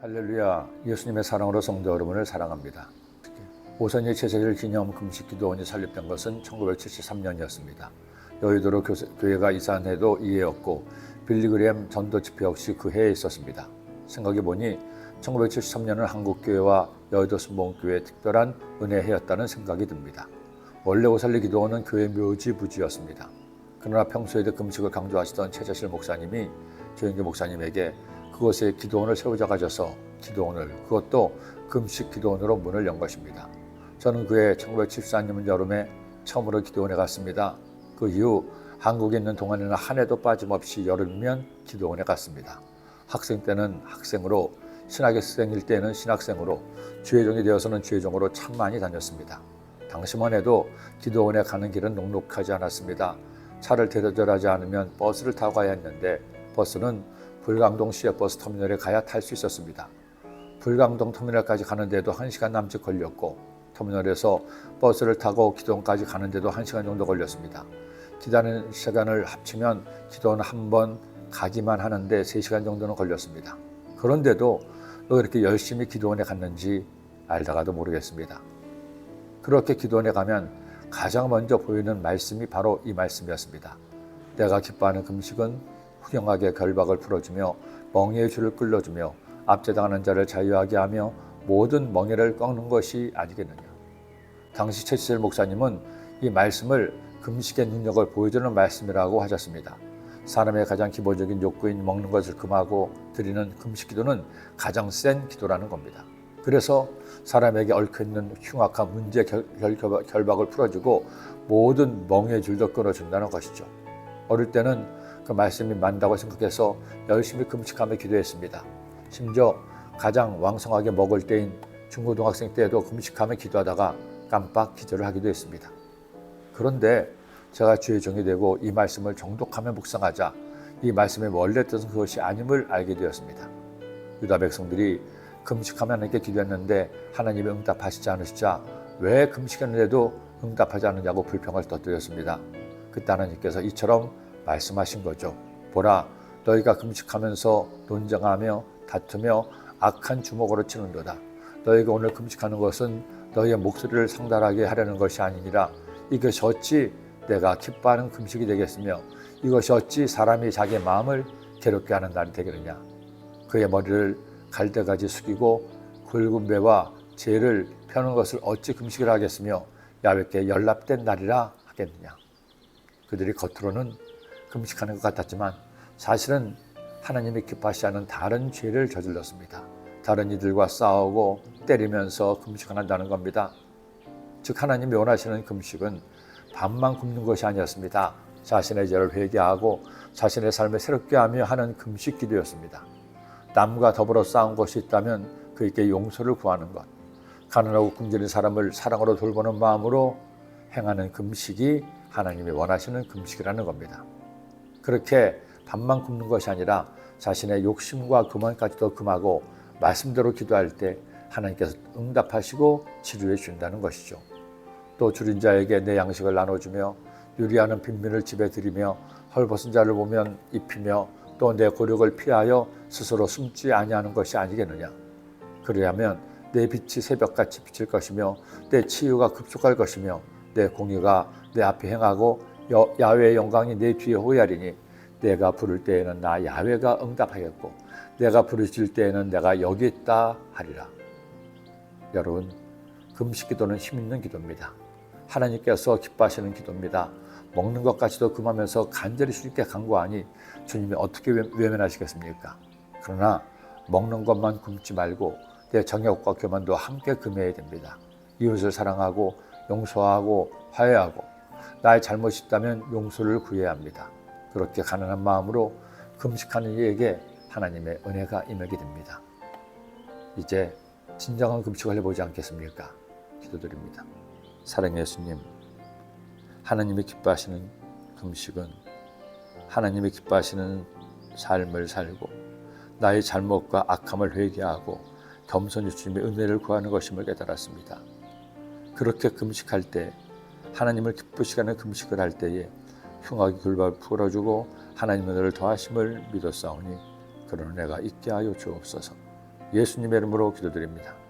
할렐루야 예수님의 사랑으로 성도 여러분을 사랑합니다. 오선의 제사를 기념 금식 기도 원이 설립된 것은 1973년이었습니다. 여의도로 교회가 이사한 해도 이해였고 빌리그램 전도 집회 역시 그 해에 있었습니다. 생각해 보니 1973년은 한국교회와 여의도 순복음교회의 특별한 은혜해였다는 생각이 듭니다. 원래 오살리 기도원은 교회 묘지 부지였습니다. 그러나 평소에도 금식을 강조하시던 최재실 목사님이 조영기 목사님에게 그곳에 기도원을 세우자 가 져서 기도원을 그것도 금식 기도원으로 문을 연 것입니다. 저는 그해 1974년 여름에 처음으로 기도원에 갔습니다. 그 이후 한국에 있는 동안에는 한 해도 빠짐없이 여름이면 기도원에 갔습니다. 학생 때는 학생으로 신학생일 때는 신학생으로 주회종이 되어서는 주회종으로 참 많이 다녔습니다. 당시만 해도 기도원에 가는 길은 녹록하지 않았습니다. 차를 대절하지 않으면 버스를 타고 가야 했는데 버스는 불광동 시외버스 터미널에 가야 탈 수 있었습니다. 불광동 터미널까지 가는데도 1시간 남짓 걸렸고 터미널에서 버스를 타고 기도원까지 가는데도 1시간 정도 걸렸습니다. 기다리는 시간을 합치면 기도원 한번 가기만 하는데 3시간 정도는 걸렸습니다. 그런데도 왜 그렇게 열심히 기도원에 갔는지 알다가도 모르겠습니다. 그렇게 기도원에 가면 가장 먼저 보이는 말씀이 바로 이 말씀이었습니다. 내가 기뻐하는 금식은 후경하게 결박을 풀어주며 멍에의 줄을 끌어주며 압제당하는 자를 자유하게 하며 모든 멍에를 꺾는 것이 아니겠느냐. 당시 최시셀 목사님은 이 말씀을 금식의 능력을 보여주는 말씀이라고 하셨습니다. 사람의 가장 기본적인 욕구인 먹는 것을 금하고 드리는 금식 기도는 가장 센 기도라는 겁니다. 그래서 사람에게 얽혀있는 흉악한 문제 결, 결, 결박을 풀어주고 모든 멍의 줄도 끊어준다는 것이죠. 어릴 때는 그 말씀이 맞다고 생각해서 열심히 금식하며 기도했습니다. 심지어 가장 왕성하게 먹을 때인 중고등학생 때에도 금식하며 기도하다가 깜빡 기절을 하기도 했습니다. 그런데 제가 주의 종이 되고 이 말씀을 정독하며 묵상하자 이 말씀의 원래 뜻은 그것이 아님을 알게 되었습니다. 유다 백성들이 금식하며 하나님께 기도했는데 하나님이 응답하시지 않으시자 왜 금식했는데도 응답하지 않느냐고 불평을 터뜨렸습니다. 그때 하나님께서 이처럼 말씀하신 거죠. 보라, 너희가 금식하면서 논쟁하며 다투며 악한 주먹으로 치는도다. 너희가 오늘 금식하는 것은 너희의 목소리를 상달하게 하려는 것이 아니니라. 이것이 어찌 내가 기뻐하는 금식이 되겠으며 이것이 어찌 사람이 자기 마음을 괴롭게 하는 날이 되겠느냐. 그의 머리를 갈대가지 숙이고 굵은 배와 죄를 펴는 것을 어찌 금식을 하겠으며 야외께 연락된 날이라 하겠느냐. 그들이 겉으로는 금식하는 것 같았지만 사실은 하나님이 기뻐하시 않은 다른 죄를 저질렀습니다. 다른 이들과 싸우고 때리면서 금식한다는 겁니다. 즉 하나님이 원하시는 금식은 밥만 굶는 것이 아니었습니다. 자신의 죄를 회개하고 자신의 삶을 새롭게 하며 하는 금식 기도였습니다. 남과 더불어 싸운 것이 있다면 그에게 용서를 구하는 것, 가난하고 굶주린 사람을 사랑으로 돌보는 마음으로 행하는 금식이 하나님이 원하시는 금식이라는 겁니다. 그렇게 밥만 굶는 것이 아니라 자신의 욕심과 교만까지도 금하고 말씀대로 기도할 때 하나님께서 응답하시고 치료해 준다는 것이죠. 또 줄인 자에게 내 양식을 나눠주며 유리하는 빈민을 집에 들이며 헐벗은 자를 보면 입히며 또 내 고력을 피하여 스스로 숨지 아니하는 것이 아니겠느냐. 그리하면 내 빛이 새벽같이 비칠 것이며 내 치유가 급속할 것이며 내 공의가 내 앞에 행하고 여, 야외의 영광이 내 뒤에 호야리니 내가 부를 때에는 나 야외가 응답하겠고 내가 부르실 때에는 내가 여기 있다 하리라. 여러분 금식 기도는 힘 있는 기도입니다. 하나님께서 기뻐하시는 기도입니다. 먹는 것까지도 금하면서 간절히 주님께 간구하니 주님이 어떻게 외면하시겠습니까? 그러나 먹는 것만 굶지 말고 내 정욕과 교만도 함께 금해야 됩니다. 이웃을 사랑하고 용서하고 화해하고 나의 잘못이 있다면 용서를 구해야 합니다. 그렇게 가난한 마음으로 금식하는 이에게 하나님의 은혜가 임하게 됩니다. 이제 진정한 금식을 해보지 않겠습니까? 기도드립니다. 사랑 예수님, 하나님이 기뻐하시는 금식은 하나님이 기뻐하시는 삶을 살고 나의 잘못과 악함을 회개하고 겸손히 주님의 은혜를 구하는 것임을 깨달았습니다. 그렇게 금식할 때 하나님을 기쁘시게 하는 금식을 할 때에 흉악이 굴발 풀어주고 하나님의 은혜를 더하심을 믿었사오니 그런 은혜가 있게 하여 주옵소서 예수님의 이름으로 기도드립니다.